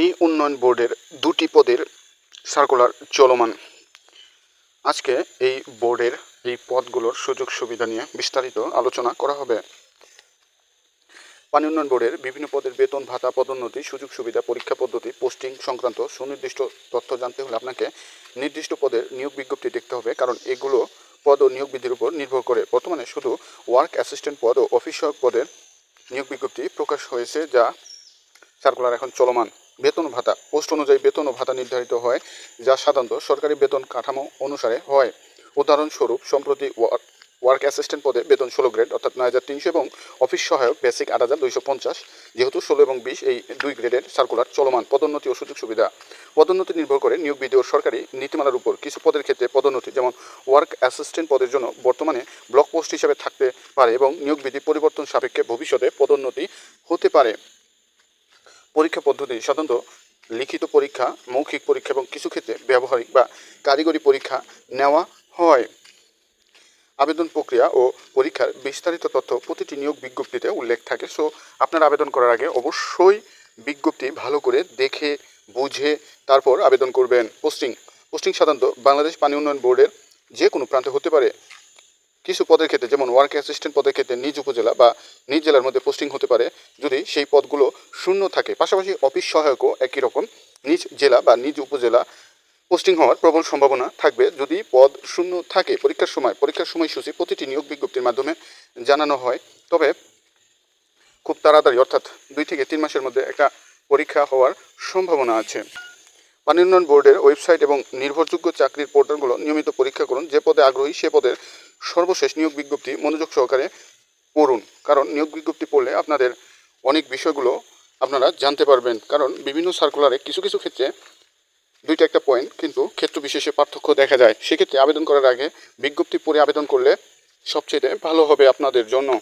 পানি উন্নয়ন বোর্ডের দুটি পদের সার্কুলার চলমান। আজকে এই বোর্ডের এই পদগুলোর সুযোগ সুবিধা নিয়ে বিস্তারিত আলোচনা করা হবে। পানি উন্নয়ন বোর্ডের বিভিন্ন পদের বেতন, ভাতা, পদোন্নতি, সুযোগ সুবিধা, পরীক্ষা পদ্ধতি, পোস্টিং সংক্রান্ত সুনির্দিষ্ট তথ্য জানতে হলে আপনাকে নির্দিষ্ট পদের নিয়োগ বিজ্ঞপ্তি দেখতে হবে, কারণ এগুলো পদ ও নিয়োগ বিধির উপর নির্ভর করে। বর্তমানে শুধু ওয়ার্ক অ্যাসিস্ট্যান্ট পদ ও অফিস পদের নিয়োগ বিজ্ঞপ্তি প্রকাশ হয়েছে, যা সার্কুলার এখন চলমান। বেতন ভাতা, পোস্ট অনুযায়ী বেতন ও ভাতা নির্ধারিত হয়, যা সাধারণত সরকারি বেতন কাঠামো অনুসারে হয়। উদাহরণস্বরূপ, সম্প্রতি ওয়ার- ওয়ার্ক অ্যাসিস্ট্যান্ট পদে বেতন ষোলো গ্রেড, অর্থাৎ নয় হাজার তিনশো এবং অফিস সহায়ক বেসিক আট হাজার দুইশো পঞ্চাশ, যেহেতু ষোলো এবং বিশ এই দুই গ্রেডের সার্কুলার চলমান পদোন্নতি ও সুযোগ সুবিধা। পদোন্নতি নির্ভর করে নিয়োগ বিধি ও সরকারি নীতিমালার উপর কিছু পদের ক্ষেত্রে পদোন্নতি, যেমন ওয়ার্ক অ্যাসিস্ট্যান্ট পদের জন্য বর্তমানে ব্লক পোস্ট হিসাবে থাকতে পারে এবং নিয়োগ বিধি পরিবর্তন সাপেক্ষে ভবিষ্যতে পদোন্নতি হতে পারে। পরীক্ষা পদ্ধতি সাধারণত লিখিত পরীক্ষা, মৌখিক পরীক্ষা এবং কিছু ক্ষেত্রে ব্যবহারিক বা কারিগরি পরীক্ষা নেওয়া হয়। আবেদন প্রক্রিয়া ও পরীক্ষার বিস্তারিত তথ্য প্রতিটি নিয়োগ বিজ্ঞপ্তিতে উল্লেখ থাকে। সো আপনার আবেদন করার আগে অবশ্যই বিজ্ঞপ্তি ভালো করে দেখে, বুঝে তারপর আবেদন করবেন। পোস্টিং পোস্টিং সাধারণত বাংলাদেশ পানি উন্নয়ন বোর্ডের যে কোনো প্রান্তে হতে পারে। কিছু পদের ক্ষেত্রে, যেমন ওয়ার্ক অ্যাসিস্ট্যান্ট পদের ক্ষেত্রে নিজ উপজেলা বা নিজ জেলার মধ্যে পোস্টিং হতে পারে, যদি সেই পদগুলো শূন্য থাকে। পাশাপাশি অফিস সহায়কও একই রকম নিজ জেলা বা নিজ উপজেলা পোস্টিং হওয়ার প্রবল সম্ভাবনা থাকবে। যদি পদ শূন্য থাকে পরীক্ষার সময়, পরীক্ষার সময়সূচি প্রতিটি নিয়োগ বিজ্ঞপ্তির মাধ্যমে জানানো হয়। তবে খুব তাড়াতাড়ি, অর্থাৎ দুই থেকে তিন মাসের মধ্যে একটা পরীক্ষা হওয়ার সম্ভাবনা আছে। পানি উন্নয়ন বোর্ডের ওয়েবসাইট এবং নির্ভরযোগ্য চাকরির পোর্টালগুলো নিয়মিত পরীক্ষা করুন। যে পদে আগ্রহী সে পদের সর্বশেষ নিয়োগ বিজ্ঞপ্তি মনোযোগ সহকারে পড়ুন। কারণ নিয়োগ বিজ্ঞপ্তি পড়লে আপনাদের অনেক বিষয়গুলো আপনারা জানতে পারবেন। কারণ বিভিন্ন সার্কুলারে কিছু কিছু ক্ষেত্রে দুইটা একটা পয়েন্ট কিন্তু ক্ষেত্র বিশেষে পার্থক্য দেখা যায়। সেক্ষেত্রে আবেদন করার আগে বিজ্ঞপ্তি পড়ে আবেদন করলে সবচেয়ে ভালো হবে আপনাদের জন্য।